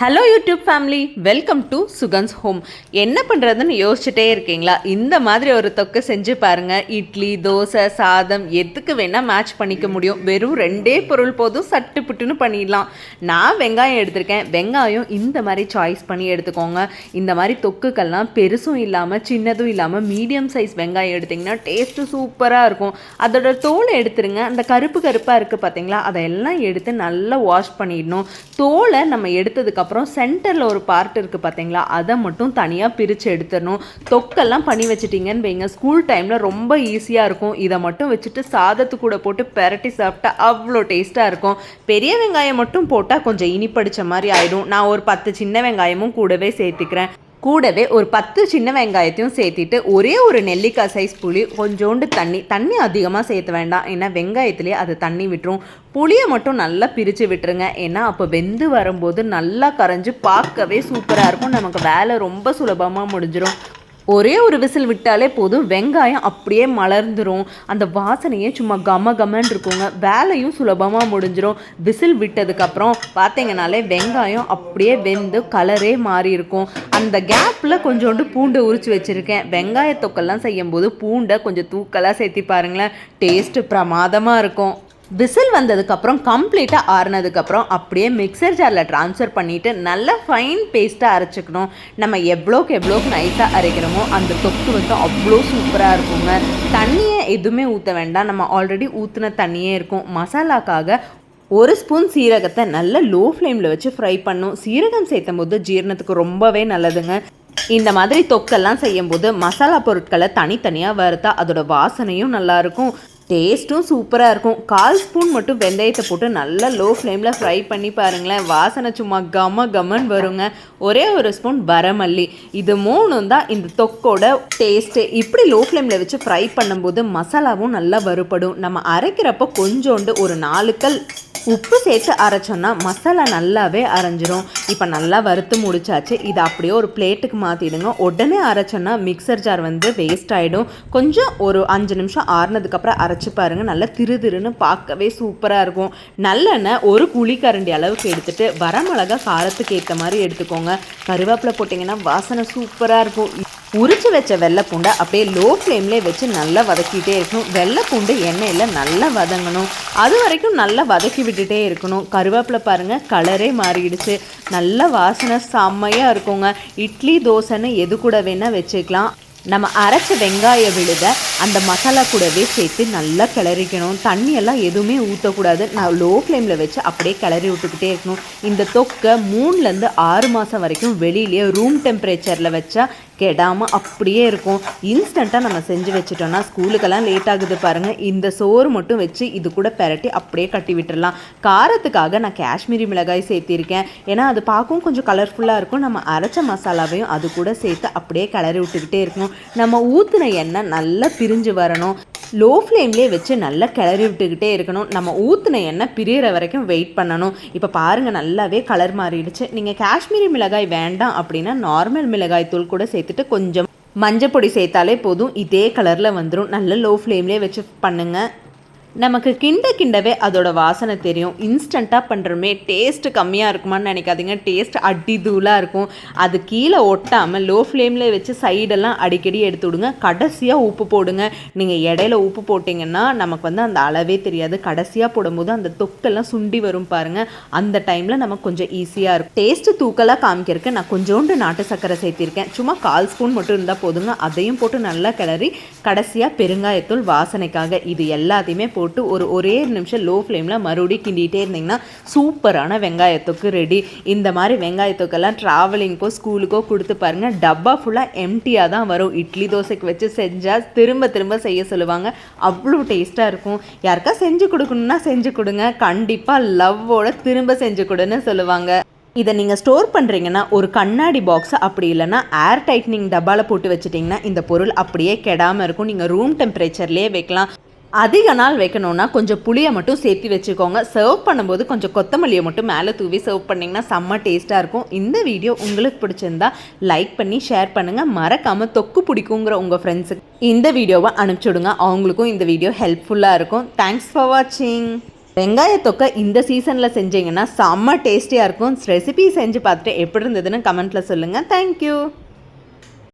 Hello YouTube family welcome to Sugan's home என்ன பண்ணுறதுன்னு யோசிச்சுட்டே இருக்கீங்களா? இந்த மாதிரி ஒரு தொக்கு செஞ்சு பாருங்கள் இட்லி தோசை சாதம் எதுக்கு வேணால் மேட்ச் பண்ணிக்க முடியும். வெறும் ரெண்டே பொருள் போதும் சட்டு புட்டுன்னு பண்ணிடலாம். நான் வெங்காயம் எடுத்திருக்கேன். வெங்காயம் இந்த மாதிரி சாய்ஸ் பண்ணி எடுத்துக்கோங்க. இந்த மாதிரி தொக்குக்கெல்லாம் பெருசும் இல்லாமல் சின்னதும் இல்லாமல் மீடியம் சைஸ் வெங்காயம் எடுத்திங்கன்னா டேஸ்ட்டு சூப்பராக இருக்கும். அதோட தோலை எடுத்துருங்க. அந்த கருப்பு கருப்பாக இருக்குது பார்த்தீங்களா அதையெல்லாம் எடுத்து நல்லா வாஷ் பண்ணிடணும். தோலை நம்ம எடுத்ததுக்கப்புறம் அப்புறம் சென்டரில் ஒரு பார்ட் இருக்குது பார்த்தீங்களா அதை மட்டும் தனியாக பிரித்து எடுத்துடணும். தொக்கெல்லாம் பண்ணி வச்சிட்டிங்கன்னு வைங்க. ஸ்கூல் டைமில் ரொம்ப ஈஸியாக இருக்கும். இதை மட்டும் வச்சுட்டு சாதத்து கூட போட்டு பெரட்டி சாப்பிட்டா அவ்வளோ டேஸ்ட்டாக இருக்கும். பெரிய வெங்காயம் மட்டும் போட்டால் கொஞ்சம் இனிப்படிச்ச மாதிரி ஆயிடும். நான் ஒரு பத்து சின்ன வெங்காயமும் கூடவே சேர்த்துக்கிறேன். கூடவே ஒரு பத்து சின்ன வெங்காயத்தையும் சேர்த்திட்டு ஒரே ஒரு நெல்லிக்காய் சைஸ் புளி கொஞ்சோண்டு தண்ணி தண்ணி அதிகமாக சேர்த்த வேண்டாம். ஏன்னா வெங்காயத்துலேயே அது தண்ணி விட்டுரும். புளியை மட்டும் நல்லா பிரித்து விட்டுருங்க. ஏன்னா அப்போ வெந்து வரும்போது நல்லா கரைஞ்சு பார்க்கவே சூப்பராக இருக்கும். நமக்கு வேலை ரொம்ப சுலபமாக முடிஞ்சிடும் ஒரே ஒரு விசில் விட்டாலே போதும். வெங்காயம் அப்படியே மலர்ந்துடும் அந்த வாசனையே சும்மா கம கமன்னு இருக்குங்க. வேலையும் சுலபமாக முடிஞ்சிடும் விசில் விட்டதுக்கப்புறம் பார்த்தீங்கனாலே வெங்காயம் அப்படியே வெந்து கலரே மாறி இருக்கும். அந்த கேப்பில் கொஞ்சோண்டு பூண்டை உரிச்சு வச்சுருக்கேன். வெங்காய தொக்கெல்லாம் செய்யும்போது பூண்டை கொஞ்சம் தூக்கலாக சேர்த்தி பாருங்களேன். டேஸ்ட்டு பிரமாதமாக இருக்கும். விசில் வந்ததுக்கப்புறம் கம்ப்ளீட்டாக ஆறுனதுக்கப்புறம் அப்படியே மிக்சர் ஜாரில் ட்ரான்ஸ்ஃபர் பண்ணிவிட்டு நல்லா ஃபைன் பேஸ்ட்டாக அரைச்சிக்கணும். நம்ம எவ்வளோக்கு எவ்வளோக்கு நைஸாக அரைக்கிறோமோ அந்த தொக்கு வந்து அவ்வளோ சூப்பராக இருக்குங்க. தண்ணியை எதுவுமே ஊற்ற வேண்டாம். நம்ம ஆல்ரெடி ஊற்றின தண்ணியே இருக்கும். மசாலாக்காக ஒரு ஸ்பூன் சீரகத்தை நல்ல லோ ஃப்ளேமில் வச்சு ஃப்ரை பண்ணும். சீரகம் சேர்த்தும் போது ஜீரணத்துக்கு ரொம்பவே நல்லதுங்க. இந்த மாதிரி தொக்கெல்லாம் செய்யும்போது மசாலா பொருட்களை தனித்தனியாக வறுத்தா அதோட வாசனையும் நல்லாயிருக்கும் டேஸ்ட்டும் சூப்பராக இருக்கும். கால் ஸ்பூன் மட்டும் வெந்தயத்தை போட்டு நல்லா லோ ஃப்ளேமில் ஃப்ரை பண்ணி பாருங்களேன். வாசனை சும்மா கம கமன்னு வருங்க. ஒரே ஒரு ஸ்பூன் வரமல்லி. இது மூணும் தான் இந்த தொக்கோட டேஸ்ட்டு இப்படி லோ ஃப்ளேமில் வச்சு ஃப்ரை பண்ணும்போது மசாலாவும் நல்லா வறுபடும். நம்ம அரைக்கிறப்போ கொஞ்சோண்டு ஒரு நாலு கல் உப்பு சேர்த்து அரைச்சோன்னா மசாலா நல்லாவே அரைஞ்சிரும். இப்போ நல்லா வறுத்து முடிச்சாச்சு. இதை அப்படியே ஒரு பிளேட்டுக்கு மாற்றிடுங்க உடனே அரைச்சோன்னா மிக்சர் ஜார் வந்து வேஸ்ட் ஆகிடும் கொஞ்சம் ஒரு அஞ்சு நிமிஷம் ஆறுனதுக்கப்புறம் அரைச்சி பாருங்கள் நல்லா திரு திருன்னு பார்க்கவே சூப்பராக இருக்கும். நல்லெண்ணெய் ஒரு குழிக்கரண்டி அளவுக்கு எடுத்துட்டு வரமிளகா காரத்துக்கு ஏற்ற மாதிரி எடுத்துக்கோங்க. கருவேப்பிலை போட்டிங்கன்னா வாசனை சூப்பராக இருக்கும். உரிச்சு வச்ச வெள்ளைப்பூண்டை அப்படியே லோ ஃப்ளேம்லேயே வச்சு நல்லா வதக்கிட்டே இருக்கணும். வெள்ளைப்பூண்டு எண்ணெயில் நல்லா வதங்கணும். அது வரைக்கும் நல்லா வதக்கி விட்டுட்டே இருக்கணும். கருவேப்பிலை பாருங்கள் கலரே மாறிடுச்சு. நல்ல வாசனை செம்மையாக இருக்குங்க. இட்லி தோசைன்னு எது கூட வேணால் வச்சுக்கலாம். நம்ம அரைச்ச வெங்காய விழுத அந்த மசாலா கூடவே சேர்த்து நல்லா கிளறிக்கணும். தண்ணியெல்லாம் எதுவுமே ஊற்றக்கூடாது நான் லோ ஃப்ளேமில் வச்சு அப்படியே கிளறி விட்டுக்கிட்டே இருக்கணும். இந்த தொக்கை மூணுலேருந்து ஆறு மாதம் வரைக்கும் வெளியிலேயே ரூம் டெம்பரேச்சரில் வச்சா கெடாமல் அப்படியே இருக்கும். இன்ஸ்டண்ட்டாக நம்ம செஞ்சு வச்சுட்டோம்னா ஸ்கூலுக்கெல்லாம் லேட் ஆகுது பாருங்கள் இந்த சோறு மட்டும் வச்சு இது கூட பெரட்டி அப்படியே கட்டி விட்டுடலாம் காரத்துக்காக நான் காஷ்மீரி மிளகாய் சேர்த்திருக்கேன். ஏன்னா அது பார்க்கவும் கொஞ்சம் கலர்ஃபுல்லாக இருக்கும். நம்ம அரைச்ச மசாலாவையும் அது கூட சேர்த்து அப்படியே கிளறி விட்டுக்கிட்டே இருக்கணும். நம்ம ஊற்றின எண்ணெய் நல்லா பிரிஞ்சு வரணும். லோ ஃப்ளேம்லேயே வச்சு நல்லா கிளறி விட்டுக்கிட்டே இருக்கணும். நம்ம ஊற்றின எண்ணெய் பிரியிற வரைக்கும் வெயிட் பண்ணணும். இப்போ பாருங்கள் நல்லாவே கலர் மாறிடுச்சு. நீங்கள் காஷ்மீரி மிளகாய் வேண்டாம் அப்படின்னா நார்மல் மிளகாய் தூள் கூட சேர்த்துட்டு கொஞ்சம் மஞ்சள் பொடி சேர்த்தாலே போதும். இதே கலரில் வந்துடும் நல்ல லோ ஃப்ளேம்லேயே வச்சு பண்ணுங்கள் நமக்கு கிண்ட கிண்டவே அதோட வாசனை தெரியும். இன்ஸ்டண்ட்டாக பண்ணுறோமே டேஸ்ட் கம்மியாக இருக்குமான்னு நினைக்காதீங்க. டேஸ்ட் அடி தூளாக இருக்கும். அது கீழே ஒட்டாமல் லோ ஃப்ளேமில் வச்சு சைடெல்லாம் அடிக்கடி எடுத்து விடுங்க. கடைசியாக உப்பு போடுங்க. நீங்கள் இடையில உப்பு போட்டிங்கன்னா நமக்கு வந்து அந்த அளவே தெரியாது. கடைசியாக போடும்போது அந்த தொக்கெல்லாம் சுண்டி வரும் பாருங்கள் அந்த டைமில் நமக்கு கொஞ்சம் ஈஸியாக இருக்கும். டேஸ்ட்டு தூக்கலாக காமிக்கிறதுக்கு நான் கொஞ்சோண்டு நாட்டு சர்க்கரை சேர்த்திருக்கேன். சும்மா கால் ஸ்பூன் மட்டும் இருந்தால் போதுங்க. அதையும் போட்டு நல்லா கிளறி கடைசியாக பெருங்காயத்தூள் வாசனைக்காக. இது எல்லாத்தையுமே போட்டு ஒரு ஒரே நிமிஷம் லோ ஃப்ளேமில் மறுபடியும் கிண்டிகிட்டே இருந்தீங்கன்னா சூப்பரான வெங்காயத்தொக்கு ரெடி இந்த மாதிரி வெங்காயத்துக்கெல்லாம் ட்ராவலிங்க்கோ ஸ்கூலுக்கோ கொடுத்து பாருங்கள் டப்பா ஃபுல்லாக எம்டியாக தான் வரும். இட்லி தோசைக்கு வச்சு செஞ்சால் திரும்ப திரும்ப செய்ய சொல்லுவாங்க. அவ்வளோ டேஸ்ட்டாக இருக்கும். யாருக்கா செஞ்சு கொடுக்கணுன்னா செஞ்சு கொடுங்க. கண்டிப்பாக லவ்வோட திரும்ப செஞ்சு கொடுன்னு சொல்லுவாங்க. இதை நீங்கள் ஸ்டோர் பண்ணுறீங்கன்னா ஒரு கண்ணாடி பாக்ஸ் அப்படி இல்லைன்னா ஏர் டைட்னிங் டப்பாவில் போட்டு வச்சிட்டிங்கன்னா இந்த பொருள் அப்படியே கெடாமல் இருக்கும். நீங்கள் ரூம் டெம்பரேச்சர்லேயே வைக்கலாம். அதிக நாள் வைக்கணும்னா கொஞ்சம் புளியை மட்டும் சேர்த்து வச்சுக்கோங்க. சர்வ் பண்ணும்போது கொஞ்சம் கொத்தமல்லியை மட்டும் மேலே தூவி சர்வ் பண்ணிங்கன்னா செம்ம டேஸ்ட்டாக இருக்கும். இந்த வீடியோ உங்களுக்கு பிடிச்சிருந்தா லைக் பண்ணி ஷேர் பண்ணுங்கள் மறக்காமல் தொக்கு பிடிக்குங்கிற உங்கள் ஃப்ரெண்ட்ஸுக்கு இந்த வீடியோவை அனுப்பிச்சி விடுங்க. அவங்களுக்கும் இந்த வீடியோ ஹெல்ப்ஃபுல்லாக இருக்கும். தேங்க்ஸ் ஃபார் வாட்சிங் வெங்காய தொக்கை இந்த சீசனில் செஞ்சீங்கன்னா செம்ம டேஸ்டியாக இருக்கும். ரெசிபி செஞ்சு பார்த்துட்டு எப்படி இருந்ததுன்னு கமெண்ட்டில் சொல்லுங்கள் தேங்க்யூ